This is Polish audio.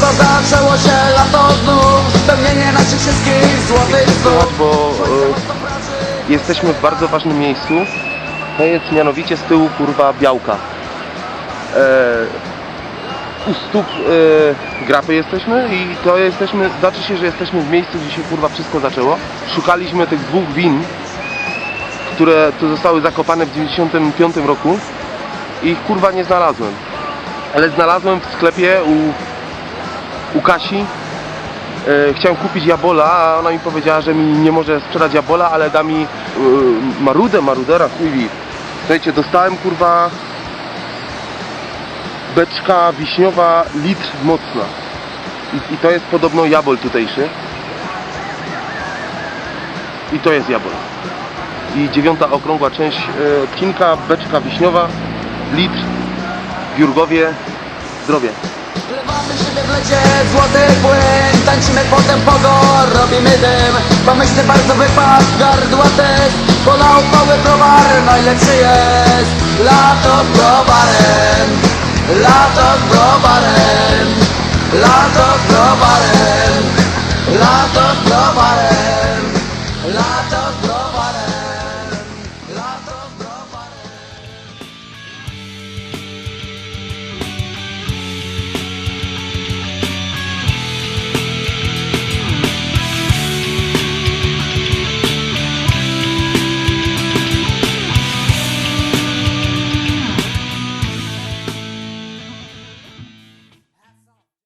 zaczęło się lato znów Spełnienie naszych wszystkich złotych snów bo e, jesteśmy w bardzo ważnym miejscu. To jest mianowicie z tyłu kurwa białka. E, u stóp e, grapy jesteśmy i to jesteśmy, znaczy się, że jesteśmy w miejscu, gdzie się kurwa wszystko zaczęło. Szukaliśmy tych dwóch win, które tu zostały zakopane w 95 roku i ich kurwa nie znalazłem. Ale znalazłem w sklepie u, u Kasi e, chciałem kupić jabola, a ona mi powiedziała, że mi nie może sprzedać jabola, ale da mi e, marudę, marudera, chuj wie. Słuchajcie, dostałem kurwa beczka wiśniowa litr mocna. I, I to jest podobno jabol tutejszy. I to jest jabol. I dziewiąta okrągła część e, odcinka, beczka wiśniowa, litr, w Jurgowie, zdrowie. Wlewamy siebie w lecie złoty płyn Tańczymy potem pogor, robimy dym Pomyślny bardzo wypadł, gardła test Pola upały browar, najlepszy jest. Lato z browarem Lato z browarem Lato z browarem Lato